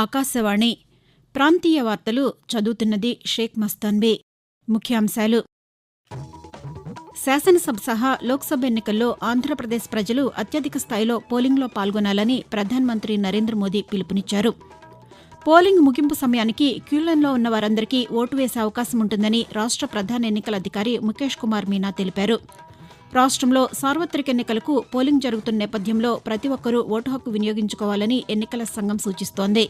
ఆకాశవాణి. ప్రాంతీయ వార్తలు చదువుతున్నది షేక్ మస్తాన్బీ ముఖ్యాంశాలు. శాసనసభ సహా లోక్సభ ఎన్నికల్లో ఆంధ్రప్రదేశ్ ప్రజలు అత్యధిక స్థాయిలో పోలింగ్లో పాల్గొనాలని ప్రధానమంత్రి నరేంద్ర మోదీ పిలుపునిచ్చారు. పోలింగ్ ముగింపు సమయానికి క్యూలైన్లో ఉన్న వారందరికీ ఓటు వేసే అవకాశం ఉంటుందని రాష్ట ప్రధాన ఎన్నికల అధికారి ముఖేష్ కుమార్ మీనా తెలిపారు. రాష్టంలో సార్వత్రిక ఎన్నికలకు పోలింగ్ జరుగుతున్న నేపథ్యంలో ప్రతి ఒక్కరూ ఓటు హక్కు వినియోగించుకోవాలని ఎన్నికల సంఘం సూచిస్తోంది.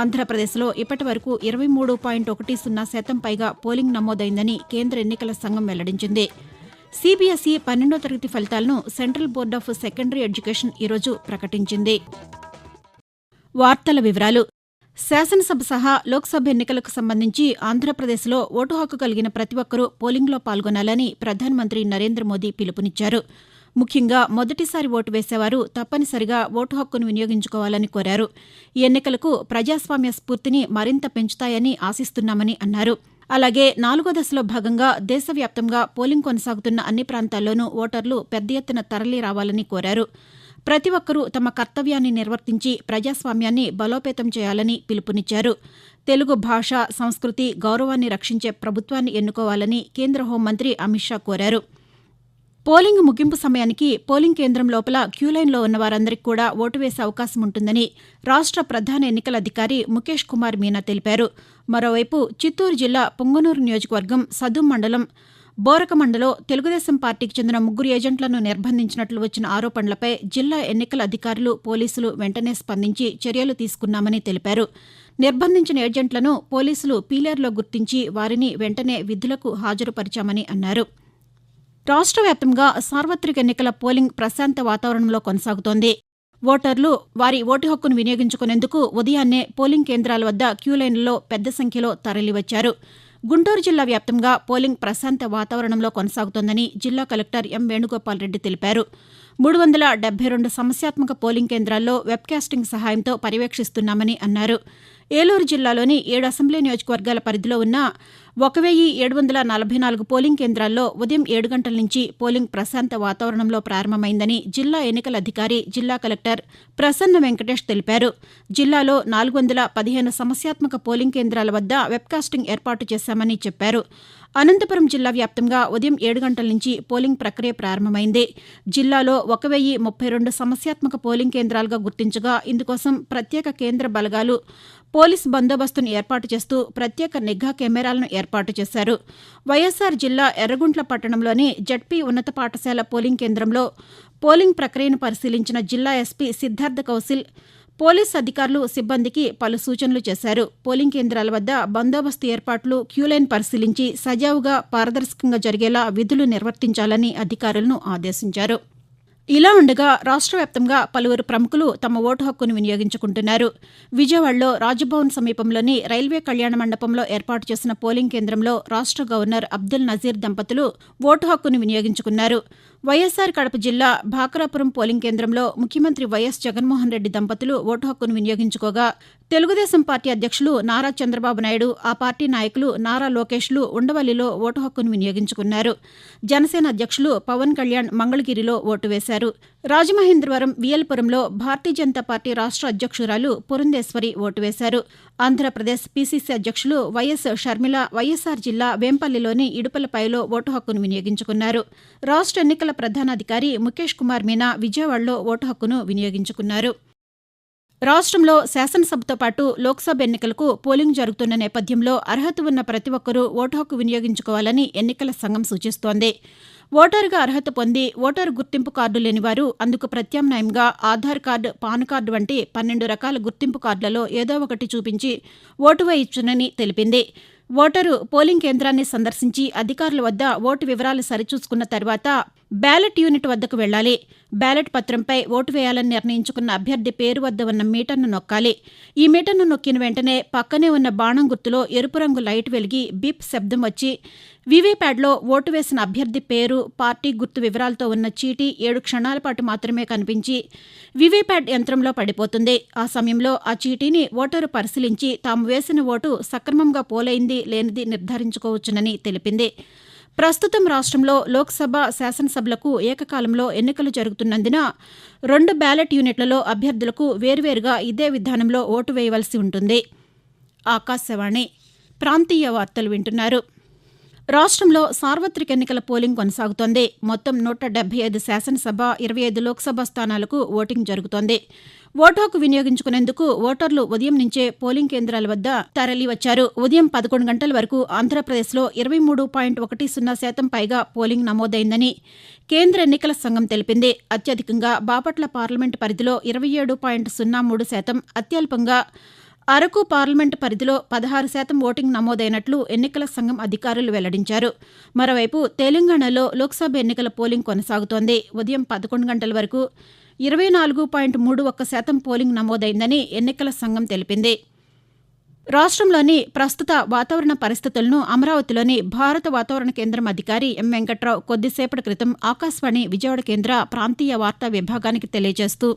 ఆంధ్రప్రదేశ్లో ఇప్పటి వరకు ఇరవై మూడు పాయింట్ ఒకటి సున్నా శాతం పైగా పోలింగ్ నమోదైందని కేంద్ర ఎన్నికల సంఘం వెల్లడించింది. సీబీఎస్ఈ పన్నెండో తరగతి ఫలితాలను central board of secondary education ఈరోజు ప్రకటించింది. వార్తల వివరాలు శాసనసభ సహా లోక్సభ ఎన్నికలకు సంబంధించి ఆంధ్రప్రదేశ్లో ఓటు హక్కు కలిగిన ప్రతి ఒక్కరూ పోలింగ్లో పాల్గొనాలని ప్రధానమంత్రి నరేంద్ర మోదీ పిలుపునిచ్చారు. ముఖ్యంగా మొదటిసారి ఓటు వేసేవారు తప్పనిసరిగా ఓటు హక్కును వినియోగించుకోవాలని కోరారు. ఈ ఎన్నికలకు ప్రజాస్వామ్య స్ఫూర్తిని మరింత పెంచుతాయని ఆశిస్తున్నామని అన్నారు. అలాగే నాలుగో దశలో భాగంగా దేశవ్యాప్తంగా పోలింగ్ కొనసాగుతున్న అన్ని ప్రాంతాల్లోనూ ఓటర్లు పెద్ద ఎత్తున తరలి రావాలని కోరారు. ప్రతి ఒక్కరూ తమ కర్తవ్యాన్ని నిర్వర్తించి ప్రజాస్వామ్యాన్ని బలోపేతం చేయాలని పిలుపునిచ్చారు. తెలుగు భాష సంస్కృతి గౌరవాన్ని రక్షించే ప్రభుత్వాన్ని ఎన్నుకోవాలని కేంద్ర హోంమంత్రి అమిత్ షా కోరారు. పోలింగ్ ముగింపు సమయానికి పోలింగ్ కేంద్రం లోపల క్యూలైన్లో ఉన్న వారందరికీ కూడా ఓటు వేసే అవకాశం ఉంటుందని రాష్ట ప్రధాన ఎన్నికల అధికారి ముఖేష్ కుమార్ మీనా తెలిపారు. మరోవైపు చిత్తూరు జిల్లా పొంగనూరు నియోజకవర్గం సదుం మండలం బోరకమండలో తెలుగుదేశం పార్టీకి చెందిన ముగ్గురు ఏజెంట్లను నిర్బంధించినట్లు వచ్చిన ఆరోపణలపై జిల్లా ఎన్నికల అధికారులు పోలీసులు వెంటనే స్పందించి చర్యలు తీసుకున్నామని తెలిపారు. నిర్బంధించిన ఏజెంట్లను పోలీసులు పీలేర్లో గుర్తించి వారిని వెంటనే విధులకు హాజరుపరిచామని అన్నారు. రాష్ట్ర వ్యాప్తంగా సార్వత్రిక ఎన్నికల పోలింగ్ ప్రశాంత వాతావరణంలో కొనసాగుతోంది. ఓటర్లు వారి ఓటు హక్కును వినియోగించుకునేందుకు ఉదయాన్నే పోలింగ్ కేంద్రాల వద్ద క్యూలైన్లలో పెద్ద సంఖ్యలో తరలివచ్చారు. గుంటూరు జిల్లా వ్యాప్తంగా పోలింగ్ ప్రశాంత వాతావరణంలో కొనసాగుతోందని జిల్లా కలెక్టర్ ఎం వేణుగోపాల్ రెడ్డి తెలిపారు. మూడు వందల డెబ్బై రెండు సమస్యాత్మక పోలింగ్ కేంద్రాల్లో వెబ్కాస్టింగ్ సహాయంతో పర్యవేక్షిస్తున్నామని అన్నారు. ఏలూరు జిల్లాలోని ఏడు అసెంబ్లీ నియోజకవర్గాల పరిధిలో ఉన్న ఒక వెయ్యి ఏడు వందల నలభై నాలుగు పోలింగ్ కేంద్రాల్లో ఉదయం ఏడు గంటల నుంచి పోలింగ్ ప్రశాంత వాతావరణంలో ప్రారంభమైందని జిల్లా ఎన్నికల అధికారి జిల్లా కలెక్టర్ ప్రసన్న వెంకటేష్ తెలిపారు. జిల్లాలో నాలుగు వందల పదిహేను సమస్యాత్మక పోలింగ్ కేంద్రాల వద్ద వెబ్కాస్టింగ్ ఏర్పాటు చేశామని చెప్పారు. అనంతపురం జిల్లా వ్యాప్తంగా ఉదయం ఏడు గంటల నుంచి పోలింగ్ ప్రక్రియ ప్రారంభమైంది. జిల్లాలో ఒక వెయ్యి ముప్పై రెండు సమస్యాత్మక పోలింగ్ కేంద్రాలుగా గుర్తించగా ఇందుకోసం ప్రత్యేక కేంద్ర బలగాలు పోలీస్ బందోబస్తును ఏర్పాటు చేస్తూ ప్రత్యేక నిఘా కెమెరాలను ఏర్పాటు చేశారు. వైఎస్సార్ జిల్లా ఎర్రగుంట్ల పట్టణంలోని జడ్పీ ఉన్నత పాఠశాల పోలింగ్ కేంద్రంలో పోలింగ్ ప్రక్రియను పరిశీలించిన జిల్లా ఎస్పీ సిద్ధార్థ కౌశిల్ పోలీస్ అధికారులు సిబ్బందికి పలు సూచనలు చేశారు. పోలింగ్ కేంద్రాల వద్ద బందోబస్తు ఏర్పాట్లు క్యూలైన్ పరిశీలించి సజావుగా పారదర్శకంగా జరిగేలా విధులు నిర్వర్తించాలని అధికారులను ఆదేశించారు. ఇలా ఉండగా రాష్ట్ర వ్యాప్తంగా పలువురు ప్రముఖులు తమ ఓటు హక్కును వినియోగించుకుంటున్నారు. విజయవాడలో రాజ్భవన్ సమీపంలోని రైల్వే కళ్యాణ మండపంలో ఏర్పాటు చేసిన పోలింగ్ కేంద్రంలో రాష్ట్ర గవర్నర్ అబ్దుల్ నజీర్ దంపతులు ఓటు హక్కును వినియోగించుకున్నారు. వైఎస్సార్ కడప జిల్లా భాకరాపురం పోలింగ్ కేంద్రంలో ముఖ్యమంత్రి వైఎస్ జగన్మోహన్ రెడ్డి దంపతులు ఓటు హక్కును వినియోగించుకోగా తెలుగుదేశం పార్టీ అధ్యక్షులు నారా చంద్రబాబు నాయుడు ఆ పార్టీ నాయకులు నారా లోకేష్లు ఉండవల్లిలో ఓటు హక్కును వినియోగించుకున్నారు. జనసేన అధ్యక్షులు పవన్ కళ్యాణ్ మంగళగిరిలో ఓటు వేశారు. రాజమహేంద్రవరం వియల్పురంలో భారతీయ జనతా పార్టీ రాష్ట్ర అధ్యక్షురాలు పురంధేశ్వరి ఓటు వేశారు. ఆంధ్రప్రదేశ్ పీసీసీ అధ్యక్షులు వైఎస్ షర్మిల వైఎస్సార్ జిల్లా వేంపల్లిలోని ఇడుపలపాయలో ఓటు హక్కును వినియోగించుకున్నారు. రాష్ట్ర ఎన్నికల ప్రధానాధికారి ముఖేష్ కుమార్ మీనా విజయవాడలో ఓటు హక్కును వినియోగించుకున్నారు. రాష్ట్రంలో శాసనసభతో పాటు లోక్సభ ఎన్నికలకు పోలింగ్ జరుగుతున్న నేపథ్యంలో అర్హత ఉన్న ప్రతి ఒక్కరూ ఓటు హక్కు వినియోగించుకోవాలని ఎన్నికల సంఘం సూచిస్తోంది. ఓటరుగా అర్హత పొంది ఓటరు గుర్తింపు కార్డు లేనివారు అందుకు ప్రత్యామ్నాయంగా ఆధార్ కార్డు పాన్ కార్డు వంటి పన్నెండు రకాల గుర్తింపు కార్డులలో ఏదో ఒకటి చూపించి ఓటు వేయొచ్చునని తెలిపింది. ఓటరు పోలింగ్ కేంద్రాన్ని సందర్శించి అధికారుల వద్ద ఓటు వివరాలు సరిచూసుకున్న తర్వాత బ్యాలెట్ యూనిట్ వద్దకు వెళ్ళాలి. బ్యాలెట్ పత్రంపై ఓటు వేయాలని నిర్ణయించుకున్న అభ్యర్థి పేరు వద్ద ఉన్న మీటర్ను నొక్కాలి. ఈ మీటర్ను నొక్కిన వెంటనే పక్కనే ఉన్న బాణం గుర్తులో ఎరుపు రంగు లైట్ వెలిగి బీప్ శబ్దం వచ్చి వివీప్యాడ్లో ఓటు వేసిన అభ్యర్థి పేరు పార్టీ గుర్తు వివరాలతో ఉన్న చీటీ ఏడు క్షణాల పాటు మాత్రమే కనిపించి వివీప్యాడ్ యంత్రంలో పడిపోతుంది. ఆ సమయంలో ఆ చీటీని ఓటరు పరిశీలించి తాము వేసిన ఓటు సక్రమంగా పోలైంది లేనిది నిర్ధారించుకోవచ్చునని తెలిపింది. ప్రస్తుతం రాష్ట్రంలో లోక్సభ శాసనసభలకు ఏకకాలంలో ఎన్నికలు జరుగుతున్నందున రెండు బ్యాలెట్ యూనిట్లలో అభ్యర్థులకు వేర్వేరుగా ఇదే విధానంలో ఓటు వేయవలసి ఉంటుంది. ఆకాశవాణి ప్రాంతీయ వార్తలు వింటున్నారు. రాష్ట్రంలో సార్వత్రిక ఎన్నికల పోలింగ్ కొనసాగుతోంది. మొత్తం నూట డెబ్బై ఐదు శాసనసభ ఇరవై ఐదు లోక్సభ స్థానాలకు ఓటింగ్ జరుగుతోంది. ఓటు హక్కు వినియోగించుకునేందుకు ఓటర్లు ఉదయం నుంచే పోలింగ్ కేంద్రాల వద్ద తరలివచ్చారు. ఉదయం పదకొండు గంటల వరకు ఆంధ్రప్రదేశ్లో ఇరవై మూడు పాయింట్ ఒకటి సున్నా శాతం పైగా పోలింగ్ నమోదైందని కేంద్ర ఎన్నికల సంఘం తెలిపింది. అత్యధికంగా బాపట్ల పార్లమెంటు పరిధిలో ఇరవై ఏడు పాయింట్ సున్నా మూడు శాతం అత్యల్పంగా అరకు పార్లమెంటు పరిధిలో పదహారు శాతం ఓటింగ్ నమోదైనట్లు ఎన్నికల సంఘం అధికారులు వెల్లడించారు. మరోవైపు తెలంగాణలో లోక్సభ ఎన్నికల పోలింగ్ కొనసాగుతోంది. ఉదయం పదకొండు గంటల వరకు ఇరవై నాలుగు పాయింట్ మూడు ఒక్క శాతం పోలింగ్ నమోదైందని ఎన్నికల సంఘం తెలిపింది. రాష్ట్రంలోని ప్రస్తుత వాతావరణ పరిస్థితులను అమరావతిలోని భారత వాతావరణ కేంద్రం అధికారి ఎం వెంకట్రావు కొద్దిసేపటి క్రితం ఆకాశవాణి విజయవాడ కేంద్ర ప్రాంతీయ వార్తా విభాగానికి తెలియజేస్తూ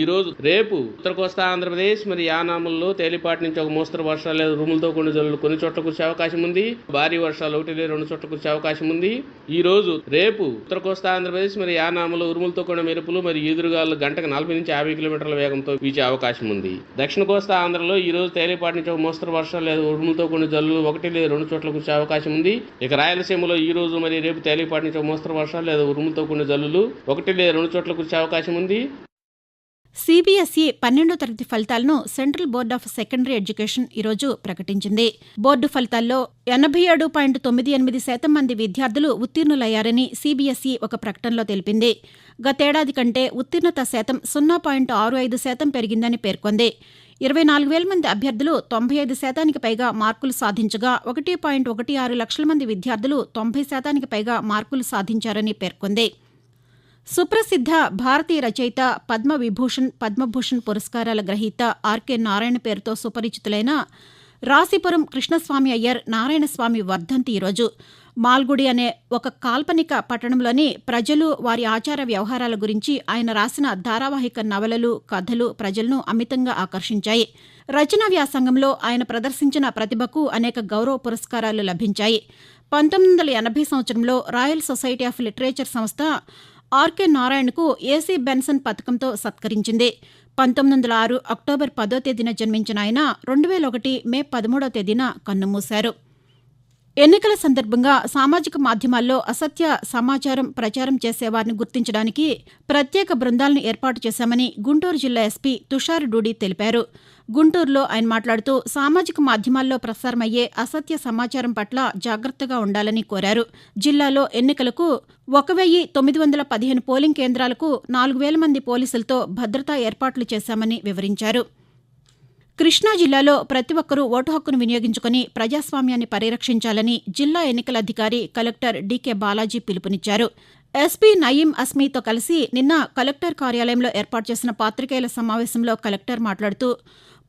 ఈ రోజు రేపు ఉత్తర కోస్తా ఆంధ్రప్రదేశ్ మరి యానాముల్లో తేలిపాటి నుంచి ఒక మోస్తరు వర్షాలు లేదా ఉరుములతో కొన్ని జల్లులు కొన్ని చోట్ల కురిసే అవకాశం ఉంది. భారీ వర్షాలు ఒకటి లేదా రెండు చోట్ల కురిసే అవకాశం ఉంది. ఈ రోజు రేపు ఉత్తర కోస్తా ఆంధ్రప్రదేశ్ మరి యానాములు ఉరుములతో కూడిన మెరుపులు మరి ఈదురుగాలు గంటకు నలభై నుంచి యాభై కిలోమీటర్ల వేగంతో వీచే అవకాశం ఉంది. దక్షిణ కోస్తా ఆంధ్రలో ఈ రోజు తేలిపాటి నుంచి ఒక మోస్తరు వర్షాలు లేదా ఉరుములతో కొన్ని జల్లులు ఒకటి లేదా రెండు చోట్ల కురిసే అవకాశం ఉంది. ఇక రాయలసీమలో ఈ రోజు మరి రేపు తేలిపాటి నుంచి ఒక మోస్తరు వర్షాలు లేదా ఉరుములతో కొన్ని జల్లులు ఒకటి లేదా రెండు చోట్ల కురిసే అవకాశం ఉంది. సీబీఎస్ఈ పన్నెండో తరగతి ఫలితాలను central board of secondary education ఈరోజు ప్రకటించింది. బోర్డు ఫలితాల్లో ఎనభై ఏడు పాయింట్ తొమ్మిది ఎనిమిది శాతం మంది విద్యార్థులు ఉత్తీర్ణులయ్యారని సీబీఎస్ఈ ఒక ప్రకటనలో తెలిపింది. గతేడాది కంటే ఉత్తీర్ణత శాతం సున్నా పాయింట్ ఆరు ఐదు శాతం పెరిగిందని పేర్కొంది. ఇరవై నాలుగు వేల మంది అభ్యర్థులు తొంభై ఐదు శాతానికి పైగా మార్కులు సాధించగా ఒకటి పాయింట్ ఒకటి ఆరు లక్షల మంది విద్యార్థులు తొంభై శాతానికి పైగా మార్కులు సాధించారని పేర్కొంది. సుప్రసిద్ధ భారతీయ రచయిత పద్మవిభూషణ్ పద్మభూషణ్ పురస్కారాల గ్రహీత ఆర్కే నారాయణ పేరుతో సుపరిచితులైన రాశిపురం కృష్ణస్వామి అయ్యర్ నారాయణస్వామి వర్ధంతి ఈరోజు. మాల్గుడి అనే ఒక కాల్పనిక పట్టణంలోని ప్రజలు వారి ఆచార వ్యవహారాల గురించి ఆయన రాసిన ధారావాహిక నవలలు కథలు ప్రజలను అమితంగా ఆకర్షించాయి. రచనా వ్యాసంగంలో ఆయన ప్రదర్శించిన ప్రతిభకు అనేక గౌరవ పురస్కారాలు లభించాయి. పంతొమ్మిది వందల ఎనభై సంవత్సరంలో రాయల్ సొసైటీ ఆఫ్ లిటరేచర్ సంస్థ ఆర్కే నారాయణకు ఏసీ బెన్సన్ పథకంతో సత్కరించింది. పంతొమ్మిది వందల ఆరు అక్టోబర్ పదో తేదీన జన్మించిన ఆయన రెండు వేల ఒకటి మే పదమూడో తేదీన కన్నుమూశారు. ఎన్నికల సందర్భంగా సామాజిక మాధ్యమాల్లో అసత్య సమాచారం ప్రచారం చేసేవారిని గుర్తించడానికి ప్రత్యేక బృందాలను ఏర్పాటు చేశామని గుంటూరు జిల్లా ఎస్పీ తుషార్ డూడి తెలిపారు. గుంటూరులో ఆయన మాట్లాడుతూ సామాజిక మాధ్యమాల్లో ప్రసారమయ్యే అసత్య సమాచారం పట్ల జాగ్రత్తగా ఉండాలని కోరారు. జిల్లాలో ఎన్నికలకు ఒక వెయ్యి తొమ్మిది వందల పదిహేను పోలింగ్ కేంద్రాలకు నాలుగు వేల మంది పోలీసులతో భద్రతా ఏర్పాట్లు చేశామని వివరించారు. కృష్ణా జిల్లాలో ప్రతి ఒక్కరూ ఓటు హక్కును వినియోగించుకుని ప్రజాస్వామ్యాన్ని పరిరక్షించాలని జిల్లా ఎన్నికల అధికారి కలెక్టర్ డీకే బాలాజీ పిలుపునిచ్చారు. ఎస్పీ నయీం అస్మీతో కలిసి నిన్న కలెక్టర్ కార్యాలయంలో ఏర్పాటు చేసిన పాతికేయుల సమావేశంలో కలెక్టర్ మాట్లాడుతూ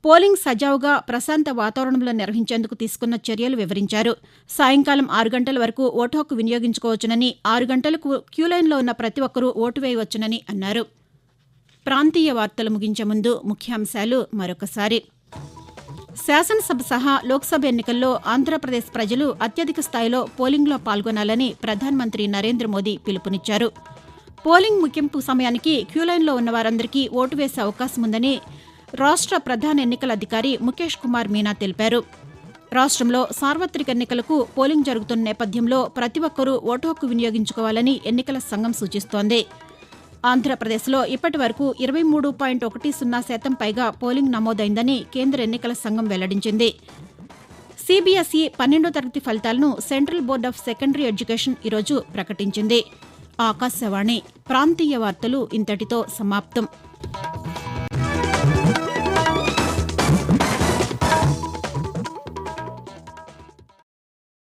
పోలింగ్ సజావుగా ప్రశాంత వాతావరణంలో నిర్వహించేందుకు తీసుకున్న చర్యలు వివరించారు. సాయంకాలం ఆరు గంటల వరకు ఓటు హక్కు వినియోగించుకోవచ్చునని ఆరు గంటలకు క్యూలైన్లో ఉన్న ప్రతి ఒక్కరూ ఓటు వేయవచ్చునని అన్నారు. ప్రాంతీయ వార్తలు ముగించే ముందు ముఖ్యాంశాలు మరొకసారి. శాసనసభ సహా లోక్సభ ఎన్నికల్లో ఆంధ్రప్రదేశ్ ప్రజలు అత్యధిక స్థాయిలో పోలింగ్లో పాల్గొనాలని ప్రధానమంత్రి నరేంద్ర మోదీ పిలుపునిచ్చారు. పోలింగ్ ముగింపు సమయానికి క్యూలైన్లో ఉన్న వారందరికీ ఓటు వేసే అవకాశం ఉందని రాష్ట్ర ప్రధాన ఎన్నికల అధికారి ముఖేష్ కుమార్ మీనా తెలిపారు. రాష్ట్రంలో సార్వత్రిక ఎన్నికలకు పోలింగ్ జరుగుతున్న నేపథ్యంలో ప్రతి ఒక్కరూ ఓటు హక్కు వినియోగించుకోవాలని ఎన్నికల సంఘం సూచిస్తోంది. ఆంధ్రప్రదేశ్లో ఇప్పటి వరకు ఇరవై మూడు పాయింట్ ఒకటి సున్నా శాతం పైగా పోలింగ్ నమోదైందని కేంద్ర ఎన్నికల సంఘం వెల్లడించింది. సీబీఎస్ఈ పన్నెండో తరగతి ఫలితాలను central board of secondary education ఈరోజు ప్రకటించింది. ఆకాశవాణి ప్రాంతీయ వార్తలు ఇంతటితో సమాప్తం.